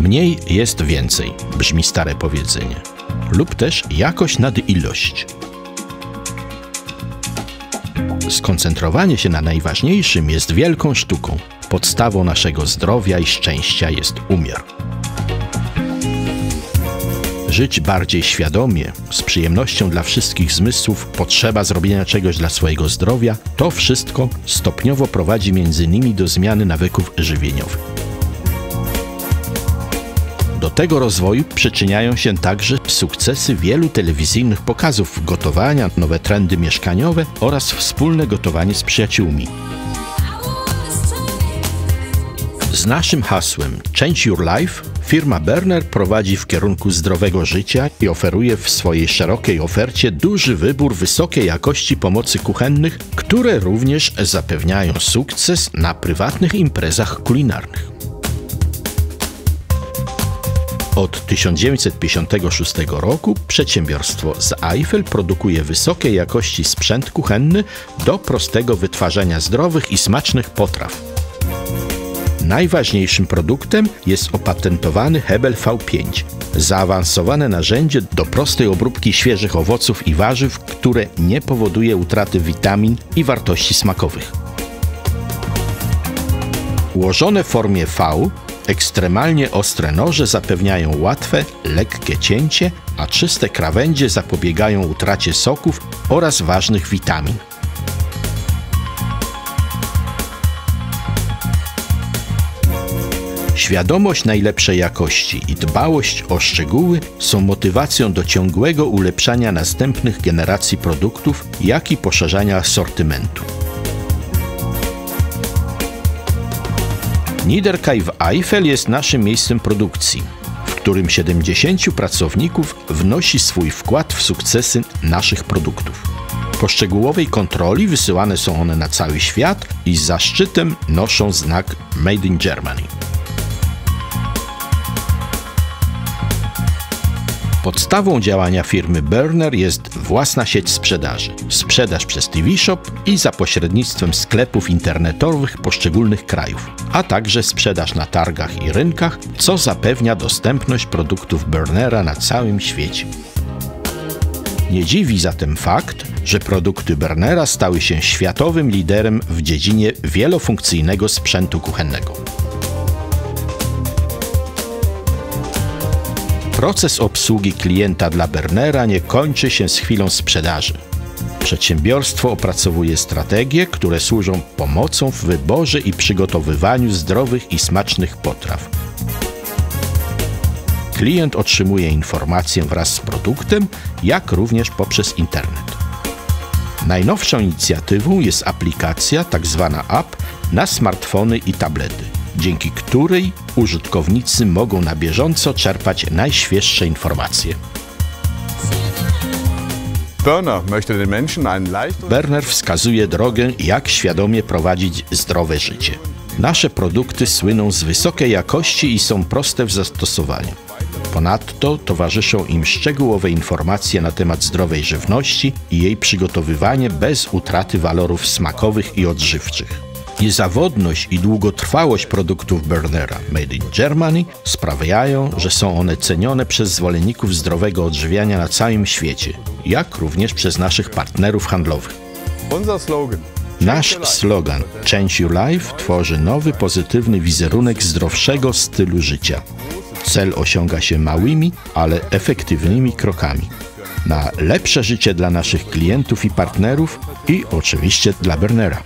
Mniej jest więcej, brzmi stare powiedzenie, lub też jakość nad ilość. Skoncentrowanie się na najważniejszym jest wielką sztuką. Podstawą naszego zdrowia i szczęścia jest umiar. Żyć bardziej świadomie, z przyjemnością dla wszystkich zmysłów, potrzeba zrobienia czegoś dla swojego zdrowia, to wszystko stopniowo prowadzi m.in. do zmiany nawyków żywieniowych. Do tego rozwoju przyczyniają się także sukcesy wielu telewizyjnych pokazów gotowania, nowe trendy mieszkaniowe oraz wspólne gotowanie z przyjaciółmi. Z naszym hasłem Change Your Life firma Berner prowadzi w kierunku zdrowego życia i oferuje w swojej szerokiej ofercie duży wybór wysokiej jakości pomocy kuchennych, które również zapewniają sukces na prywatnych imprezach kulinarnych. Od 1956 roku przedsiębiorstwo z Eiffel produkuje wysokiej jakości sprzęt kuchenny do prostego wytwarzania zdrowych i smacznych potraw. Najważniejszym produktem jest opatentowany Hebel V5, zaawansowane narzędzie do prostej obróbki świeżych owoców i warzyw, które nie powoduje utraty witamin i wartości smakowych. Ułożone w formie V, ekstremalnie ostre noże zapewniają łatwe, lekkie cięcie, a czyste krawędzie zapobiegają utracie soków oraz ważnych witamin. Świadomość najlepszej jakości i dbałość o szczegóły są motywacją do ciągłego ulepszania następnych generacji produktów, jak i poszerzania asortymentu. Niederkaj w Eifel jest naszym miejscem produkcji, w którym 70 pracowników wnosi swój wkład w sukcesy naszych produktów. Po szczegółowej kontroli wysyłane są one na cały świat i z zaszczytem noszą znak Made in Germany. Podstawą działania firmy Burner jest własna sieć sprzedaży. Sprzedaż przez TV Shop i za pośrednictwem sklepów internetowych poszczególnych krajów, a także sprzedaż na targach i rynkach, co zapewnia dostępność produktów Burnera na całym świecie. Nie dziwi zatem fakt, że produkty Burnera stały się światowym liderem w dziedzinie wielofunkcyjnego sprzętu kuchennego. Proces obsługi klienta dla Bernera nie kończy się z chwilą sprzedaży. Przedsiębiorstwo opracowuje strategie, które służą pomocą w wyborze i przygotowywaniu zdrowych i smacznych potraw. Klient otrzymuje informacje wraz z produktem, jak również poprzez internet. Najnowszą inicjatywą jest aplikacja, tzw. Tak app, na smartfony i tablety dzięki której użytkownicy mogą na bieżąco czerpać najświeższe informacje. Berner wskazuje drogę, jak świadomie prowadzić zdrowe życie. Nasze produkty słyną z wysokiej jakości i są proste w zastosowaniu. Ponadto towarzyszą im szczegółowe informacje na temat zdrowej żywności i jej przygotowywanie bez utraty walorów smakowych i odżywczych. Niezawodność i długotrwałość produktów Bernera Made in Germany sprawiają, że są one cenione przez zwolenników zdrowego odżywiania na całym świecie, jak również przez naszych partnerów handlowych. Nasz slogan Change Your Life tworzy nowy pozytywny wizerunek zdrowszego stylu życia. Cel osiąga się małymi, ale efektywnymi krokami. Na lepsze życie dla naszych klientów i partnerów i oczywiście dla Bernera.